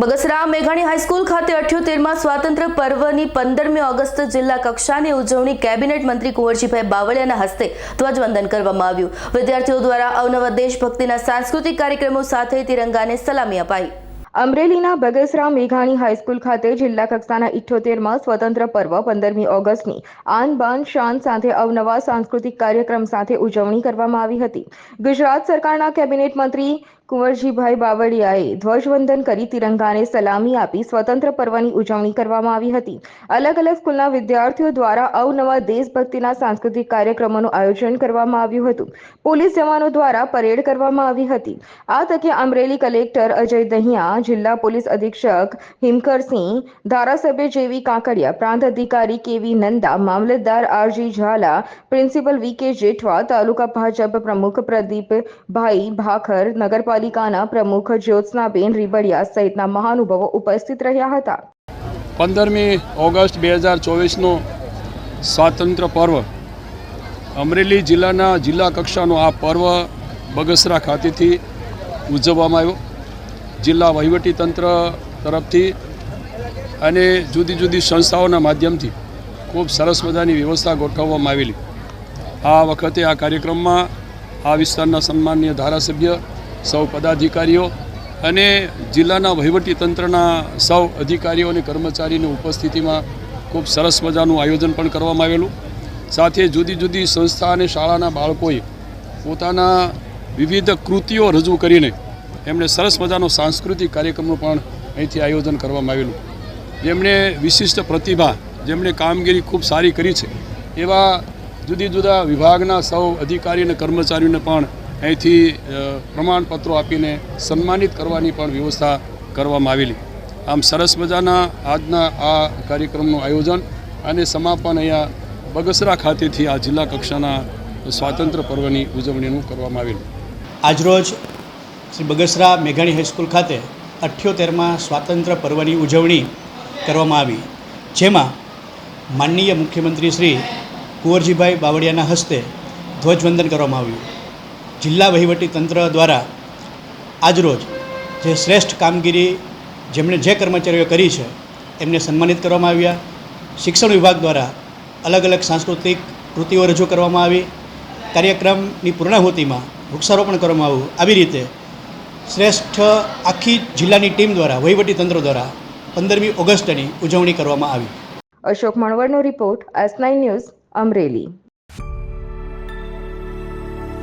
બગસરા મેઘાણી હાઈસ્કૂલ ખાતે અઠ્યોતેરમાં સ્વાતંત્ર્ય પર્વની પંદરમી ઓગસ્ટ જિલ્લા કક્ષાની ઉજવણી કેબિનેટ મંત્રી કુંવરજીભાઈ બાવળિયાના હસ્તે ધ્વજવંદન કરવામાં આવ્યું. વિદ્યાર્થીઓ દ્વારા અવનવા દેશભક્તિના સાંસ્કૃતિક કાર્યક્રમો સાથે તિરંગાને સલામી અપાઈ. અમરેલીના બગસરા મેઘાણી હાઈસ્કૂલ ખાતે જિલ્લા કક્ષાના ઇઠ્યોતેરમાં સ્વતંત્ર પર્વ પંદરમી ઓગસ્ટની આન બાન શાન સાથે અવનવા સાંસ્કૃતિક કાર્યક્રમ સાથે ઉજવણી કરવામાં આવી હતી. ગુજરાત સરકારના કેબિનેટ મંત્રી કુંવરજીભાઈ બાવળિયાએ ધ્વજવંદન કરી તિરંગાને સલામી આપી સ્વતંત્ર પર્વની ઉજવણી કરવામાં આવી હતી. અલગ અલગ સ્કૂલના વિદ્યાર્થીઓ દ્વારા અવનવા દેશભક્તિના સાંસ્કૃતિક કાર્યક્રમોનું આયોજન કરવામાં આવ્યું હતું. પોલીસ જવાનો દ્વારા પરેડ કરવામાં આવી હતી. આ તકે અમરેલી કલેક્ટર અજય દહિયા, જિલ્લા પોલીસ અધિક્ષક હિમકરસિંહ, ધારાસભ્ય જેવી કાંકડિયા, પ્રાંત અધિકારી કેવી નંદા, મામલતદાર RG Jhala, principal V K Jethwa, taluka Bhajap પ્રમુખ પ્રદીપભાઈ ભાખર નગરપાલિકાના પ્રમુખ જ્યોત્સનાબેન રીબડિયા સહિતના મહાનુભાવો ઉપસ્થિત રહ્યા હતા. પંદરમી ઓગસ્ટ બે હજાર ચોવીસનો સ્વાતંત્ર્ય પર્વ. અમરેલી જિલ્લાના જિલ્લા કક્ષાનો આ પર્વ બગસરા ખાતેથી ઉજવવામાં આવ્યો. જિલ્લા વહીવટીતંત્ર તરફથી અને જુદી જુદી સંસ્થાઓના માધ્યમથી ખૂબ સરસ મજાની વ્યવસ્થા ગોઠવવામાં આવેલી. આ વખતે આ કાર્યક્રમમાં આ વિસ્તારના સન્માનીય ધારાસભ્ય સૌ પદાધિકારીઓ અને જિલ્લાના વહીવટીતંત્રના સૌ અધિકારીઓ અને કર્મચારીની ઉપસ્થિતિમાં ખૂબ સરસ મજાનું આયોજન પણ કરવામાં આવેલું. સાથે જુદી જુદી સંસ્થા અને શાળાના બાળકોએ પોતાના વિવિધ કૃતિઓ રજૂ કરીને એમણે સરસ મજાનો સાંસ્કૃતિક કાર્યક્રમનું પણ અહીંથી આયોજન કરવામાં આવેલું. જેમણે વિશિષ્ટ પ્રતિભા, જેમણે કામગીરી ખૂબ સારી કરી છે, એવા જુદી જુદા વિભાગના સૌ અધિકારી અને કર્મચારીઓને પણ અહીંથી પ્રમાણપત્રો આપીને સન્માનિત કરવાની પણ વ્યવસ્થા કરવામાં આવેલી. આમ સરસ મજાના આજના આ કાર્યક્રમનું આયોજન અને સમાપન અહીંયા બગસરા ખાતેથી આ જિલ્લા કક્ષાના સ્વાતંત્ર્ય પર્વની ઉજવણીનું કરવામાં આવેલું. આજરોજ શ્રી બગસરા મેઘાણી હાઈસ્કૂલ ખાતે અઠ્યોતેરમાં સ્વાતંત્ર્ય પર્વની ઉજવણી કરવામાં આવી. જેમાં માનનીય મુખ્યમંત્રી શ્રી કુંવરજીભાઈ બાવળિયાના હસ્તે ધ્વજવંદન કરવામાં આવ્યું. જિલ્લા વહીવટી તંત્ર દ્વારા આજરોજ જે શ્રેષ્ઠ કામગીરી જેમણે જે કર્મચારીઓ કરી છે, એમને સન્માનિત કરવામાં આવ્યા. શિક્ષણ વિભાગ દ્વારા અલગ અલગ સાંસ્કૃતિક કૃતિઓ રજૂ કરવામાં આવી. કાર્યક્રમની પૂર્ણાહુતિમાં વૃક્ષારોપણ કરવામાં આવ્યું આવી રીતે શ્રેષ્ઠ આખી જિલ્લાની ટીમ દ્વારા, વહીવટી તંત્ર દ્વારા પંદરમી ઓગસ્ટની ઉજવણી કરવામાં આવી. અશોક મણવરનો રિપોર્ટ એસ ન્યૂઝ અમરેલી.